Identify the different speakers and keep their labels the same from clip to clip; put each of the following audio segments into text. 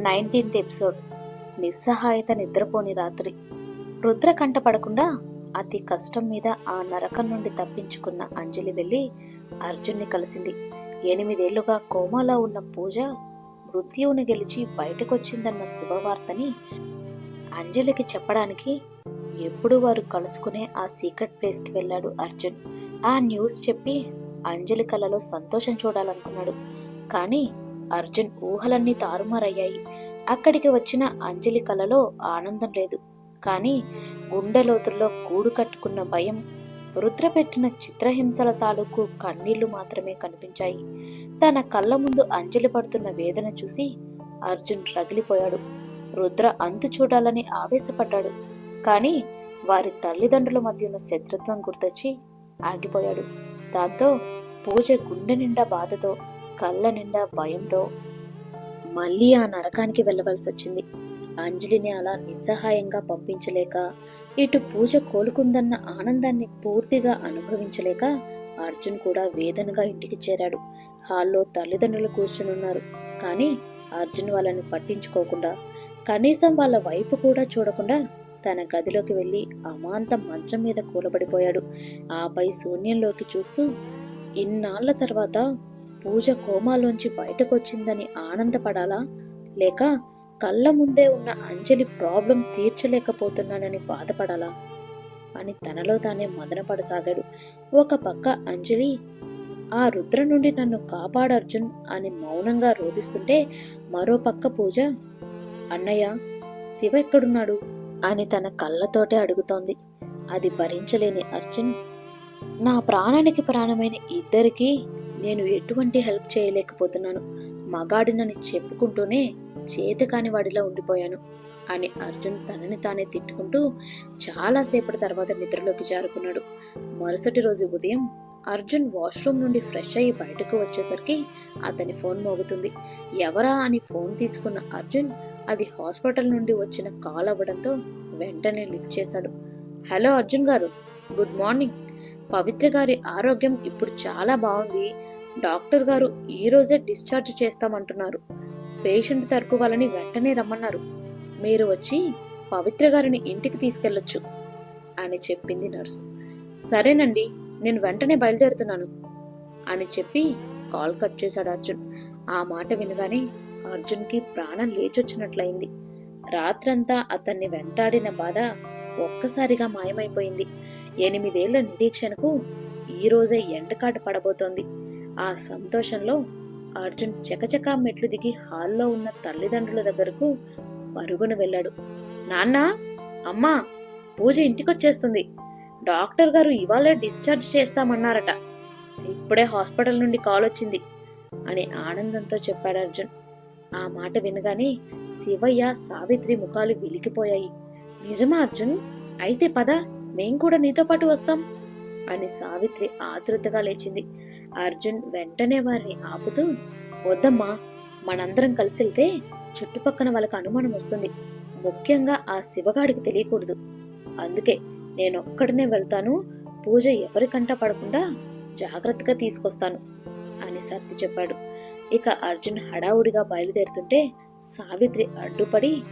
Speaker 1: Nineteenth episode. నిస్సహాయత నిద్రపోని రాత్రి. రుద్ర కంట పడకుండా అతి కష్టం మీద ఆ నరకం నుండి తప్పించుకున్న అంజలి వెళ్ళి అర్జున్ని కలిసింది. ఎనిమిదేళ్ళుగా కోమాలో ఉన్న పూజ మృత్యువుని గెలిచి బయటకొచ్చిందన్న శుభవార్తని అంజలికి చెప్పడానికి ఎప్పుడు వారు కలుసుకునే ఆ సీక్రెట్ ప్లేస్కి వెళ్ళాడు అర్జున్. ఆ న్యూస్ చెప్పి అంజలి కలలో సంతోషం చూడాలనుకున్నాడు. కానీ అర్జున్ ఊహలన్నీ తారుమారయ్యాయి. అక్కడికి వచ్చిన అంజలి కలలో ఆనందం లేదు. కానీ గుండె లోతుల్లో గూడు కట్టుకున్న భయం రుద్ర పెట్టిన చిత్రహింసల తాలూకు కన్నీళ్ళు మాత్రమే కనిపించాయి. తన కళ్ళ ముందు అంజలి పడుతున్న వేదన చూసి అర్జున్ రగిలిపోయాడు. రుద్ర అంతు చూడాలని ఆవేశపడ్డాడు. కానీ వారి తల్లిదండ్రుల మధ్య ఉన్న శత్రుత్వం గుర్తొచ్చి ఆగిపోయాడు. దాంతో పూజ గుండె నిండా బాధతో కళ్ళ నిండా భయంతో మళ్ళీ ఆ నరకానికి వెళ్ళవలసి వచ్చింది. అంజలిని అలా నిస్సహాయంగా పంపించలేక ఇటు పూజ కోలుకుందన్న ఆనందాన్ని పూర్తిగా అనుభవించలేక అర్జున్ కూడా వేదనగా ఇంటికి చేరాడు. హాల్లో తల్లిదండ్రులు కూర్చునున్నారు. కానీ అర్జున్ వాళ్ళని పట్టించుకోకుండా కనీసం వాళ్ళ వైపు కూడా చూడకుండా తన గదిలోకి వెళ్ళి అమాంతం మంచం మీద కూలబడిపోయాడు. ఆపై శూన్యంలోకి చూస్తూ ఇన్నాళ్ళ తర్వాత పూజ కోమాలోంచి బయటకొచ్చిందని ఆనందపడాలా? లేక కళ్ళ ముందే ఉన్న అంజలి ప్రాబ్లం తీర్చలేకపోతున్నానని బాధపడాలా? అని తనలో తానే మదనపడసాగాడు. ఒక పక్క అంజలి ఆ రుద్ర నుండి నన్ను కాపాడర్జున్ అని మౌనంగా రోధిస్తుంటే మరో పక్క పూజ అన్నయ్య శివ ఎక్కడున్నాడు? అని తన కళ్ళతోటే అడుగుతోంది. అది భరించలేని అర్జున్ నా ప్రాణానికి ప్రాణమైన ఇద్దరికీ నేను ఎటువంటి హెల్ప్ చేయలేకపోతున్నాను. మగాడినని చెప్పుకుంటూనే చేతకాని వాడిలా ఉండిపోయాను అని అర్జున్ తనని తానే తిట్టుకుంటూ చాలాసేపటి తర్వాత నిద్రలోకి జారుకున్నాడు. మరుసటి రోజు ఉదయం అర్జున్ వాష్రూమ్ నుండి ఫ్రెష్ అయ్యి బయటకు వచ్చేసరికి అతని ఫోన్ మోగుతుంది. ఎవరా అని ఫోన్ తీసుకున్న అర్జున్ అది హాస్పిటల్ నుండి వచ్చిన కాల్ అవ్వడంతో వెంటనే లిఫ్ట్ చేశాడు. హలో అర్జున్ గారు గుడ్ మార్నింగ్. పవిత్ర గారి ఆరోగ్యం ఇప్పుడు చాలా బాగుంది. డాక్టర్ గారు ఈ రోజే డిశ్చార్జ్ చేస్తామంటున్నారు. పేషెంట్ తరపు వాళ్ళని వెంటనే రమ్మన్నారు. మీరు వచ్చి పవిత్ర గారిని ఇంటికి తీసుకెళ్ళొచ్చు అని చెప్పింది నర్సు. సరేనండి నేను వెంటనే బయలుదేరుతున్నాను అని చెప్పి కాల్ కట్ చేశాడు అర్జున్. ఆ మాట వినగానే అర్జున్కి ప్రాణం లేచొచ్చినట్లయింది. రాత్రంతా అతన్ని వెంటాడిన బాధ ఒక్కసారిగా మాయమైపోయింది. ఎనిమిదేళ్ళ నిరీక్షణకు ఈ రోజే ఎండకాట పడబోతోంది. ఆ సంతోషంలో అర్జున్ చకచకా మెట్లు దిగి హాల్లో ఉన్న తల్లిదండ్రుల దగ్గరకు పరుగున వెళ్ళాడు. నాన్న అమ్మా పూజ ఇంటికొచ్చేస్తుంది. డాక్టర్ గారు ఇవాళే డిశ్చార్జ్ చేస్తామన్నారట. ఇప్పుడే హాస్పిటల్ నుండి కాల్ వచ్చింది అని ఆనందంతో చెప్పాడు అర్జున్. ఆ మాట వినగానే శివయ్య సావిత్రి ముఖాలు వెలికిపోయాయి. నిజమా అర్జున్? అయితే పద మేం కూడా నీతో పాటు వస్తాం అని సావిత్రి ఆతృతగా లేచింది. అర్జున్ వెంటనే వారిని ఆపుతూ వద్దమ్మా మనందరం కలిసి వెళ్తే చుట్టుపక్కన వాళ్ళకి అనుమానం వస్తుంది. ముఖ్యంగా ఆ శివగాడికి తెలియకూడదు. అందుకే నేను ఒక్కడనే వెళ్తాను. పూజ ఎవరికంటా పడకుండా జాగ్రత్తగా తీసుకొస్తాను అని సర్ది చెప్పాడు. ఇక అర్జున్ హడావుడిగా బయలుదేరుతుంటే సావిత్రి అడ్డుపడి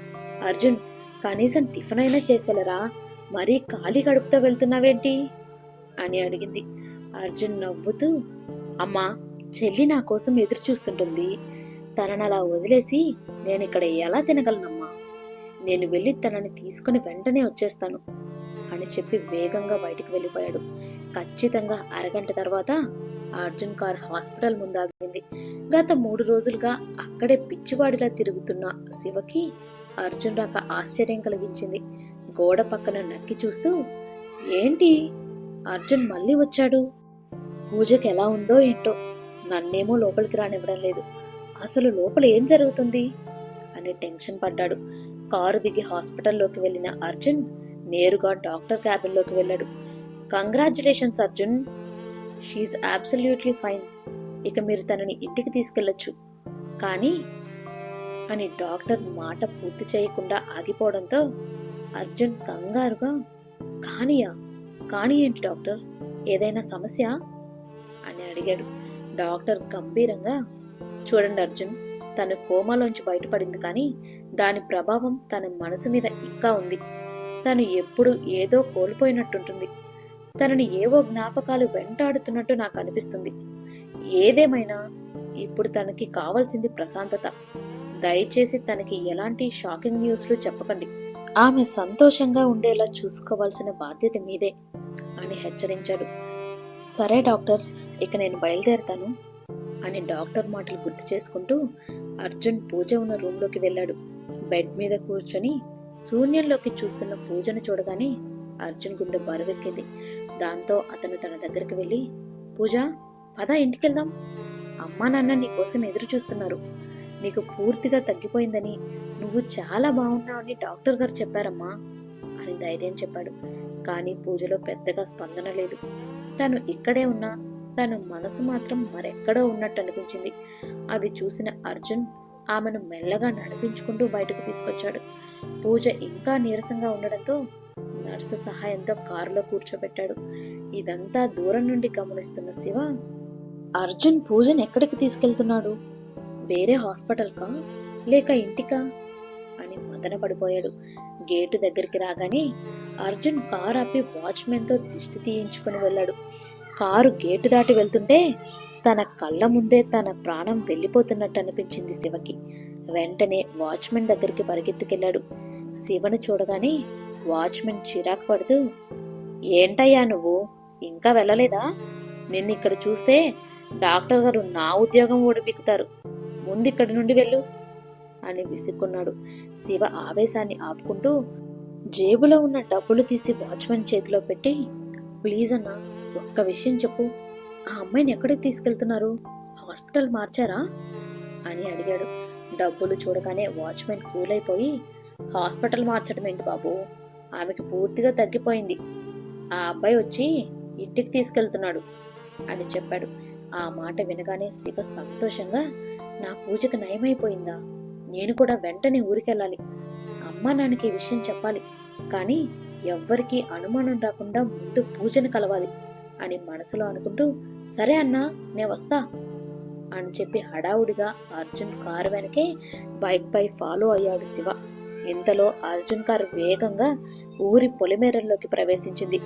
Speaker 1: అర్జున్ కనీసం టిఫిన్ అయినా చేసేలరా? మరీ ఖాళీ కడుపుతో వెళ్తున్నావేంటి? అని అడిగింది. అర్జున్ నవ్వుతూ అమ్మా చెల్లి నా కోసం ఎదురు చూస్తుంటుంది. తనని అలా వదిలేసి నేను ఇక్కడ ఎలా తినగలనమ్మా? నేను వెళ్ళి తనని తీసుకుని వెంటనే వచ్చేస్తాను అని చెప్పి వేగంగా బయటికి వెళ్ళిపోయాడు. ఖచ్చితంగా అరగంట తర్వాత అర్జున్ కార్ హాస్పిటల్ ముందాగింది. గత మూడు రోజులుగా అక్కడే పిచ్చివాడిలా తిరుగుతున్న శివకి అర్జున్ రాక ఆశ్చర్యం కలిగించింది. గోడ పక్కన నక్కి చూస్తూ ఏంటి? అర్జున్ మళ్ళీ వచ్చాడు? పూజకి ఎలా ఉందో ఏంటో నన్నేమో లోపలికి రానివ్వడం లేదు. అసలు లోపల ఏం జరుగుతుంది? అని టెన్షన్ పడ్డాడు. కారు దిగి హాస్పిటల్లోకి వెళ్ళిన అర్జున్ నేరుగా డాక్టర్ క్యాబిన్లోకి వెళ్ళాడు. Congratulations Arjun. She absolutely fine. ఇక మీరు తనని ఇంటికి తీసుకెళ్ళొచ్చు కానీ అని డాక్టర్ మాట పూర్తి చేయకుండా ఆగిపోవడంతో అర్జున్ కంగారుగా కానియా కానీ ఏంటి డాక్టర్? ఏదైనా సమస్య? అని అడిగాడు. డాక్టర్ గంభీరంగా చూడండి అర్జున్ తను కోమాలోంచి బయటపడింది కానీ దాని ప్రభావం తన మనసు మీద ఇంకా ఉంది. తను ఎప్పుడు ఏదో కోల్పోయినట్టుంటుంది. తనని ఏవో జ్ఞాపకాలు వెంటాడుతున్నట్టు నాకు అనిపిస్తుంది. ఏదేమైనా ఇప్పుడు తనకి కావాల్సింది ప్రశాంతత. దయచేసి తనకి ఎలాంటి షాకింగ్ న్యూస్లు చెప్పకండి. ఆమె సంతోషంగా ఉండేలా చూసుకోవాల్సిన బాధ్యత మీదే అని హెచ్చరించాడు. సరే డాక్టర్ ఇక నేను బయలుదేరతాను అని డాక్టర్ మాటలు గుర్తు చేసుకుంటూ అర్జున్ పూజ ఉన్న రూమ్లోకి వెళ్ళాడు. బెడ్ మీద కూర్చొని శూన్యంలోకి చూస్తున్న పూజను చూడగానే అర్జున్ గుండె బరువెక్కింది. దాంతో అతను తన దగ్గరికి వెళ్ళి పూజ పద ఇంటికెళ్దాం. అమ్మా నాన్న నీకోసం ఎదురు చూస్తున్నారు. నీకు పూర్తిగా తగ్గిపోయిందని నువ్వు చాలా బాగున్నావని డాక్టర్ గారు చెప్పారమ్మా అని ధైర్యం చెప్పాడు. కానీ పూజలో పెద్దగా స్పందన లేదు. తను ఇక్కడే ఉన్నా తన మనసు మాత్రం మరెక్కడో ఉన్నట్టు అనిపించింది. అది చూసిన అర్జున్ ఆమెను మెల్లగా నడిపించుకుంటూ బయటకు తీసుకొచ్చాడు. పూజ ఇంకా నీరసంగా ఉండడంతో నర్సు సహాయంతో కారులో కూర్చోబెట్టాడు. ఇదంతా దూరం నుండి గమనిస్తున్న శివ అర్జున్ పూజను ఎక్కడికి తీసుకెళ్తున్నాడు? వేరే హాస్పిటల్కా లేక ఇంటికా? అని మదన పడిపోయాడు. గేటు దగ్గరికి రాగానే అర్జున్ కారు ఆపి వాచ్మెన్తో దిష్టి తీయించుకుని వెళ్ళాడు. కారు గేటు దాటి వెళ్తుంటే తన కళ్ళ ముందే తన ప్రాణం వెళ్ళిపోతున్నట్టు అనిపించింది శివకి. వెంటనే వాచ్మెన్ దగ్గరికి పరిగెత్తుకెళ్ళాడు. శివను చూడగానే వాచ్మెన్ చిరాకు పడుతూ ఏంటయ్యా నువ్వు? ఇంకా వెళ్ళలేదా? నిన్ను ఇక్కడ చూస్తే డాక్టర్ గారు నా ఉద్యోగం ఓడిపిక్కుతారు ముందు ఇక్కడి నుండి వెళ్ళు అని విసుక్కున్నాడు. శివ ఆవేశాన్ని ఆపుకుంటూ జేబులో ఉన్న డబ్బులు తీసి వాచ్మెన్ చేతిలో పెట్టి ప్లీజ్ అన్నా ఒక్క విషయం చెప్పు. ఆ అమ్మాయిని ఎక్కడికి తీసుకెళ్తున్నారు? హాస్పిటల్ మార్చారా? అని అడిగాడు. డబ్బులు చూడగానే వాచ్మెన్ కూల్ అయిపోయి హాస్పిటల్ మార్చడం ఏంటి బాబు? ఆమెకి పూర్తిగా తగ్గిపోయింది. ఆ అబ్బాయి వచ్చి ఇంటికి తీసుకెళ్తున్నాడు అని చెప్పాడు. ఆ మాట వినగానే శివ సంతోషంగా నా పూజకు నయమైపోయిందా? నేను కూడా వెంటనే ఊరికెళ్ళాలి. అమ్మా నాన్నకి ఈ విషయం చెప్పాలి. కానీ ఎవ్వరికీ అనుమానం రాకుండా ముందు పూజను కలవాలి. అని మనసులో అనుకుంటూ సరే అన్నా నే వస్తా అని చెప్పి హడావుడిగా అర్జున్ కారు వెనకే బైక్ పై ఫాలో అయ్యాడు శివ. ఇంతలో అర్జున్ కారు వేగంగా ఊరి పొలిమేరల్లోకి ప్రవేశించింది.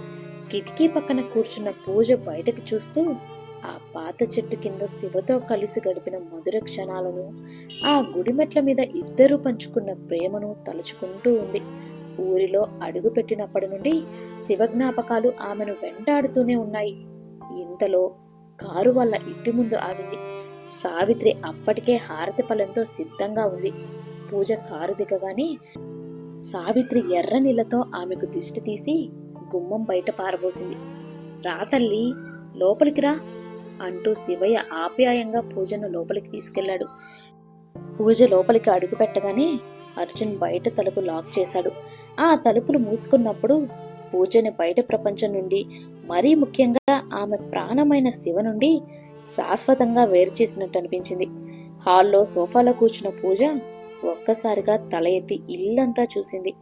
Speaker 1: కిటికీ పక్కన కూర్చున్న పూజ బయటకు చూస్తూ ఆ పాత చెట్టు కింద శివతో కలిసి గడిపిన మధుర క్షణాలను ఆ గుడిమెట్ల మీద ఇద్దరూ పంచుకున్న ప్రేమను తలుచుకుంటూ ఉంది. ఊరిలో అడుగు పెట్టినప్పటి నుండి శివ జ్ఞాపకాలు ఆమెను వెంటాడుతూనే ఉన్నాయి. ఇంతలో కారు వల్ల ఇంటి ముందు ఆగింది. సావిత్రి అప్పటికే హారతి పళ్ళెంతో సిద్ధంగా ఉంది. పూజ కారు దిగగానే సావిత్రి ఎర్ర నీళ్ళతో ఆమెకు దిష్టి తీసి గుమ్మం బయట పారబోసింది. రాతల్లి లోపలికి రా అంటూ శివయ్య ఆప్యాయంగా పూజను లోపలికి తీసుకెళ్ళాడు పూజ లోపలికి అడుగు పెట్టగానే అర్జున్ బయట తలుపు లాక్ చేశాడు. ఆ తలుపులు మూసుకున్నప్పుడు పూజని బయట ప్రపంచం నుండి మరీ ముఖ్యంగా ఆమె ప్రాణమైన శివ నుండి శాశ్వతంగా వేరు చేసినట్టు అనిపించింది. హాల్లో సోఫాలో కూర్చున్న పూజ ఒక్కసారిగా తల ఎత్తి ఇల్లంతా చూసింది.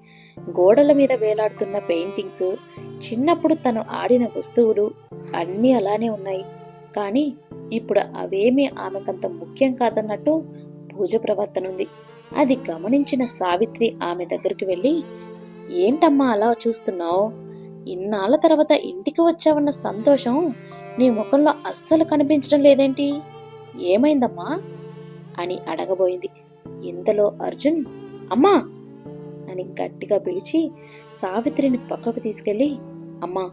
Speaker 1: గోడల మీద వేలాడుతున్న పెయింటింగ్స్ చిన్నప్పుడు తను ఆడిన వస్తువులు అన్నీ అలానే ఉన్నాయి. కానీ ఇప్పుడు అవేమీ ఆమెకంత ముఖ్యం కాదన్నట్టు పూజ ప్రవర్తన ఉంది అది గమనించిన సావిత్రి ఆమె దగ్గరికి వెళ్ళి ఏంటమ్మా అలా చూస్తున్నావు? ఇన్నాళ్ళ తర్వాత ఇంటికి వచ్చావన్న సంతోషం నీ ముఖంలో అస్సలు కనిపించడం లేదేంటి? ఏమైందమ్మా? అని అడగబోయింది. ఇంతలో అర్జున్ అమ్మా! అని గట్టిగా పిలిచి సావిత్రిని పక్కకు తీసుకెళ్ళి అమ్మా!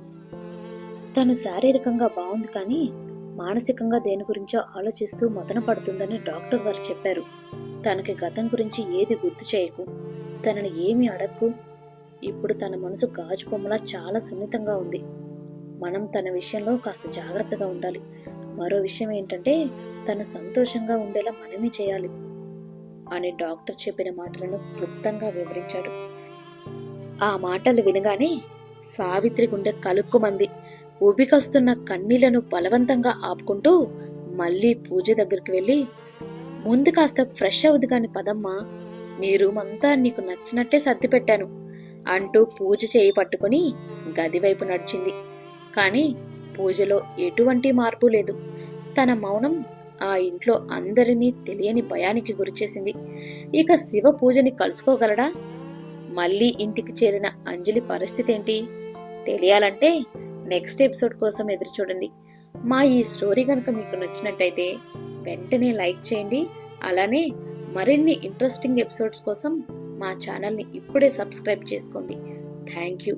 Speaker 1: తను శారీరకంగా బాగుంది కానీ మానసికంగా దేని గురించో ఆలోచిస్తూ మదన పడుతుందని డాక్టర్ గారు చెప్పారు. తనకి గతం గురించి ఏది గుర్తు చేయకు. తనని ఏమీ అడక్కు. ఇప్పుడు తన మనసు గాజు బొమ్మలా చాలా సున్నితంగా ఉంది. మనం తన విషయంలో కాస్త జాగ్రత్తగా ఉండాలి. మరో విషయం ఏంటంటే తను సంతోషంగా ఉండేలా మనమే చేయాలి అని డాక్టర్ చెప్పిన మాటలను క్లుప్తంగా వివరించాడు. ఆ మాటలు వినగానే సావిత్రి గుండె కలుక్కుమంది. ఉబికొస్తున్న కన్నీళ్ళను బలవంతంగా ఆపుకుంటూ మళ్ళీ పూజ దగ్గరికి వెళ్ళి ముందు కాస్త ఫ్రెష్ అవుదు కాని పదమ్మా నీ రూమ్ అంతా నీకు నచ్చినట్టే సర్ది పెట్టాను. అంటూ పూజ చేయి పట్టుకుని గదివైపు నడిచింది. కానీ పూజలో ఎటువంటి మార్పు లేదు. తన మౌనం ఆ ఇంట్లో అందరినీ తెలియని భయానికి గురిచేసింది. ఇక శివ పూజని కలుసుకోగలడా? మళ్ళీ ఇంటికి చేరిన అంజలి పరిస్థితి ఏంటి? తెలియాలంటే నెక్స్ట్ ఎపిసోడ్ కోసం ఎదురు చూడండి. మా ఈ స్టోరీ కనుక మీకు నచ్చినట్టయితే వెంటనే లైక్ చేయండి. అలానే మరిన్ని ఇంట్రెస్టింగ్ ఎపిసోడ్స్ కోసం మా ఛానల్ని ఇప్పుడే సబ్స్క్రైబ్ చేసుకోండి. Thank you.